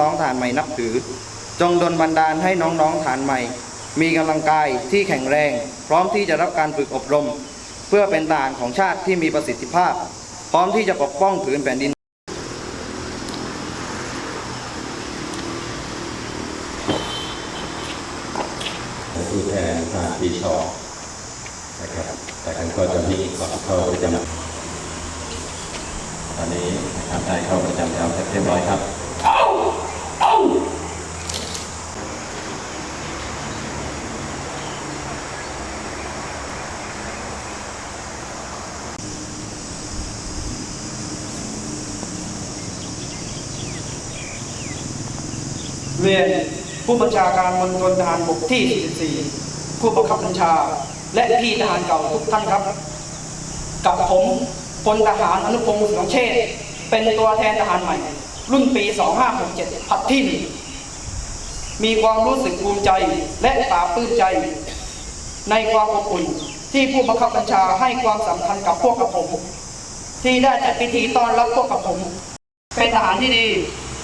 น้องๆฐานใหม่นับถือ จงดลบันดาลให้น้องๆฐานใหม่ มีกำลังกายที่แข็งแรง พร้อมที่จะรับการฝึกอบรม เพื่อเป็นทหารของชาติที่มีประสิทธิภาพ พร้อมที่จะปกป้องผืนแผ่นดินผู้แทนทางปีชอนะครับแต่ท่านก็จะมีขอเข้าประจำตอนนี้นะครับได้เข้าประจำแล้วเรียบร้อยครับ เรียนผู้บัญชาการมณฑลทหารบกที่ 44 ผู้บังคับบัญชา และพี่ทหารเก่าทุกท่านครับ กับผมพลทหารอนุพงศ์สืองเชษเป็นตัวแทนทหารใหม่ รุ่นปี 2567ผัดที่หนึ่งมีความรู้สึกภูมิใจและปลาบปลื้มใจ ในความอบอุ่นที่ผู้บังคับบัญชาให้ความสำคัญกับพวกกับผม ที่ได้จัดพิธีต้อนรับพวกกับผม เป็นทหารที่ดี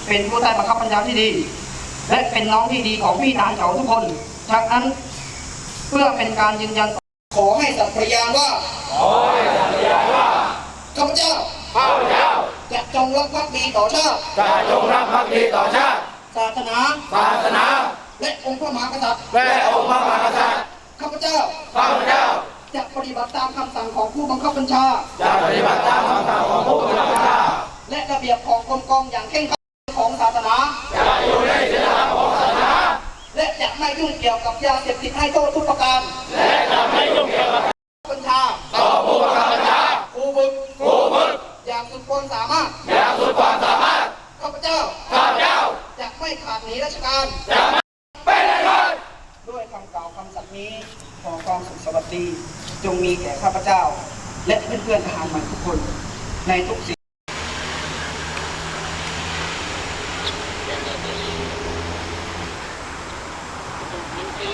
เป็นผู้ใต้บังคับบัญชาที่ดี และเป็นน้องที่ดีของพี่ทหารเก่าทุกคนจากนั้นเพื่อเป็นการยืนยันขอให้สัตย์ปฏิญาณว่าขอให้สัตย์ปฏิญาณว่าข้าพเจ้าข้าพเจ้า จะจงรักภักดีต่อชาติจะจงรักภักดีต่อชาติ ศาสนา ศาสนา และองค์พระมหากษัตริย์และองค์พระมหากษัตริย์ข้าพเจ้าข้าพเจ้า จะปฏิบัติตามคำสั่งของผู้บังคับบัญชา จะปฏิบัติตามคำสั่งของผู้บังคับบัญชา และระเบียบของกรมกองอย่างเคร่งครัดของศาสนาจะอยู่ในศีลธรรมของศาสนา และจะไม่ยุ่งเกี่ยวกับยาเสพติดให้โทษทุกประการ และจะไม่ยุ่งเกี่ยวกับ บัญชา ต่อผู้บังคับบัญชา ครูฝึก ผู้ฝึก อย่างสุด ความสามารถอย่างสุดความสามารถข้าพเจ้าข้าพเจ้าจะไม่ขาดหนีราชการจะไม่เป็นอะไรด้วยคำกล่าวคำสัตย์นี้ขอความสุขสวัสดีจงมีแก่ข้าพเจ้า และเพื่อนๆทหารใหม่ทุกคน ในทุกสิ่ง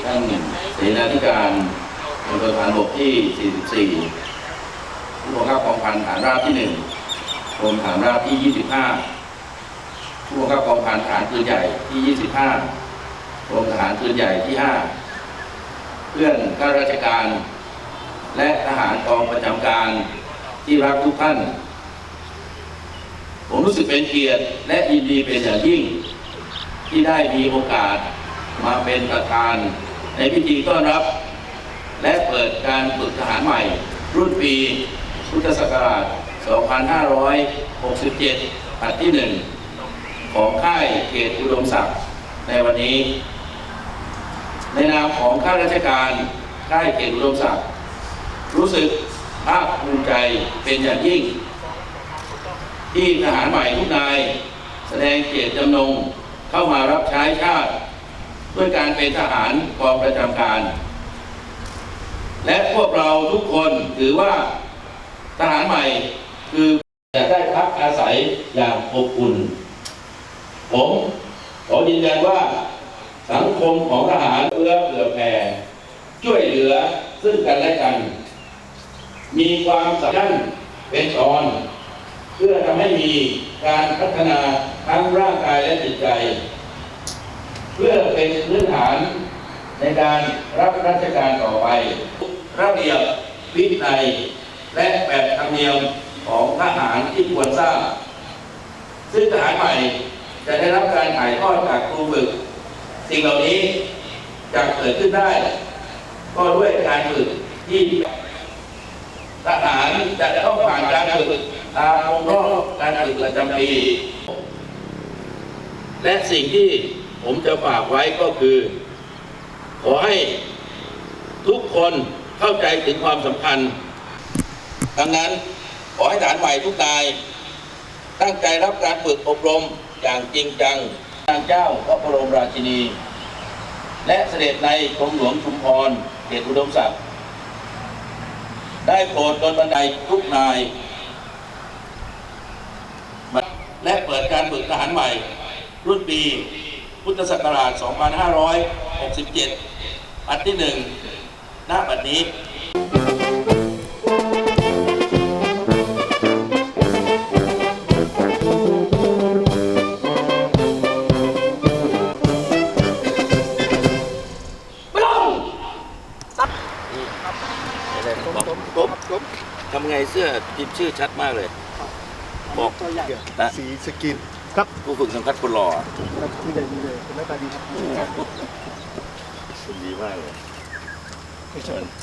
ท่านเสนาธิการมณฑลฐานบกที่ 44ผู้บังคับกองพันฐานราบที่ 1 กรมฐานราบที่ 25 ผู้บังคับกองพันฐานปืนใหญ่ที่ 25กรมทหารปืนใหญ่ที่ 5 เพื่อนข้าราชการ และทหารกองประจำการที่รักทุกท่าน ผมรู้สึกเป็นเกียรติและยินดีเป็นอย่างยิ่ง ที่ได้มีโอกาสมาเป็นประธานในพิธีต้อนรับ และเปิดการฝึกทหารใหม่ รุ่นปีพุทธศักราช 2567ปัดที่หนึ่งของค่ายเขตอุดมศักดิ์ในวันนี้ ในนามของข้าราชการค่ายเขตอุดมศักดิ์รู้สึกภาคภูมิใจเป็นอย่างยิ่ง ที่ทหารใหม่ทุกนาย แสดงเจตจำนงเข้ามารับใช้ชาติ ด้วยการเป็นทหารกองประจำการ และพวกเราทุกคนถือว่าทหารใหม่ คือจะได้พักอาศัยอย่างอบอุ่น ผมขอยืนยันว่าสังคมของทหารเอื้อเผื่อแผ่ช่วยเหลือซึ่งกันและกัน มีความสำคัญเป็นตอน เพื่อทำให้มีการพัฒนาทั้งร่างกายและจิตใจ เพื่อเป็นพื้นฐานในการรับราชการต่อไป ระเบียบวินัยและแบบธรรมเนียม ของทหารที่ควรทราบ ซึ่งทหารใหม่จะได้รับการถ่ายทอดจากครูฝึก สิ่งเหล่านี้จะเกิดขึ้นได้ ก็ด้วยการฝึกที่ทหารจะต้องผ่านการฝึกตามองรอบการฝึกประจำปี และสิ่งที่ผมจะฝากไว้ก็คือ ขอให้ทุกคนเข้าใจถึงความสำคัญดังนั้น ขอให้ทหารใหม่ทุกนาย ตั้งใจรับการฝึกอบรมอย่างจริงจังทางเจ้าพระบรมราชินี และเสด็จในกรมหลวงชุมพรเขตอุดมศักดิ์ได้โปรดดลบันไดทุกนาย และเปิดการฝึกทหารใหม่ รุ่นปีพุทธศักราช 2567 อันที่หนึ่งณบัดนี้ พิมพ์ชื่อชัดมากเลย บอกนะ สีสกินผู้ฝึกสังกัดคนหล่อครับที่ใหญ่ดีเลยเป็นหน้าตาดีครับดีมากเลยโ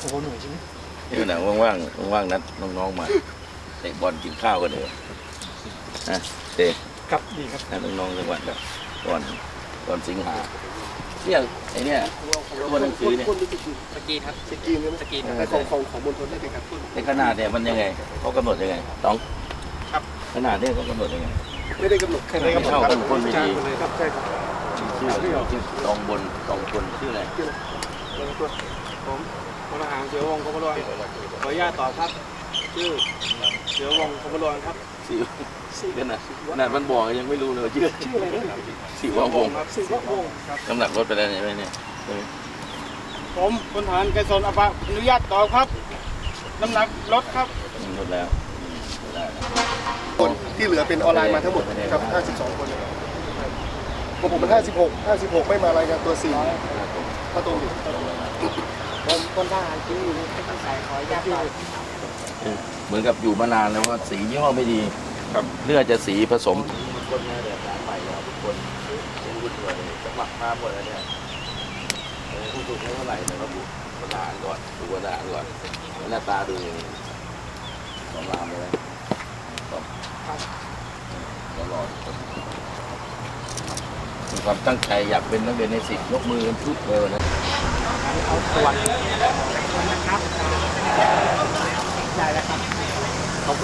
อ้โหหน่วยใช่ไหมนี่หนังว่างๆว่างๆนัดน้องๆมาเตะบอลกินข้าวกันเลยนะเตะครับดีครับให้น้องๆจังหวัดแบบก่อนก่อนสิงหา เนี่ยไอเนี่ยตัวหนังสือเนี่ยสกินใช่ไหมสกินของของของมณฑลได้เป็นครับในขนาดเนี่ยมันยังไงเขากำหนดยังไงต้องขนาดเนี่ยเขากำหนดยังไงไม่ได้กำหนดแค่ได้กำหนดเข้ากันคนไม่ดีครับใช่ครับชื่ออะไรชื่อตองบนตองคนชื่ออะไรผมพลทหารเสือวงศ์คมรวนขออนุญาตตอบครับ ชื่อเสือวงศ์คมรวนครับ สิวสิขนาดขนาดมันบอกยังไม่รู้เลยว่าชื่อชื่ออะไรนะสิว่าวงศ์ครับสิวะวงศ์น้ำหนักลดไปแล้วเนี่ยเนี่ยใช่ไหมผมพลทหารไกรสนอภะอนุญาตตอบครับน้ำหนักลดครับลดแล้วลดแล้วคนที่เหลือเป็นออนไลน์มาทั้งหมดครับ52 คนของผมมัน56 56 ไม่มารายงานตัว4ถ้าตรงอยู่เหมือนกับอยู่มานานแล้วว่าสียี่ห้อไม่ดีเลือดจะสีผสมคนนะแบบร้านใหม่เราทุกคนเป็นรุ่นเลยสมัครมาหมดแล้วเนี่ยเออผู้ถูกไม่เท่าไหร่แต่เราดูทหารก่อนดูทหารก่อนหน้าตาดูสองรามเลยนะก็รอทุกคนมีความตั้งใจอยากเป็นนักเรียนในสิบยกมือกันทุกเลยวันนะเอาสวัสดีนะครับ ได้แล้วครับ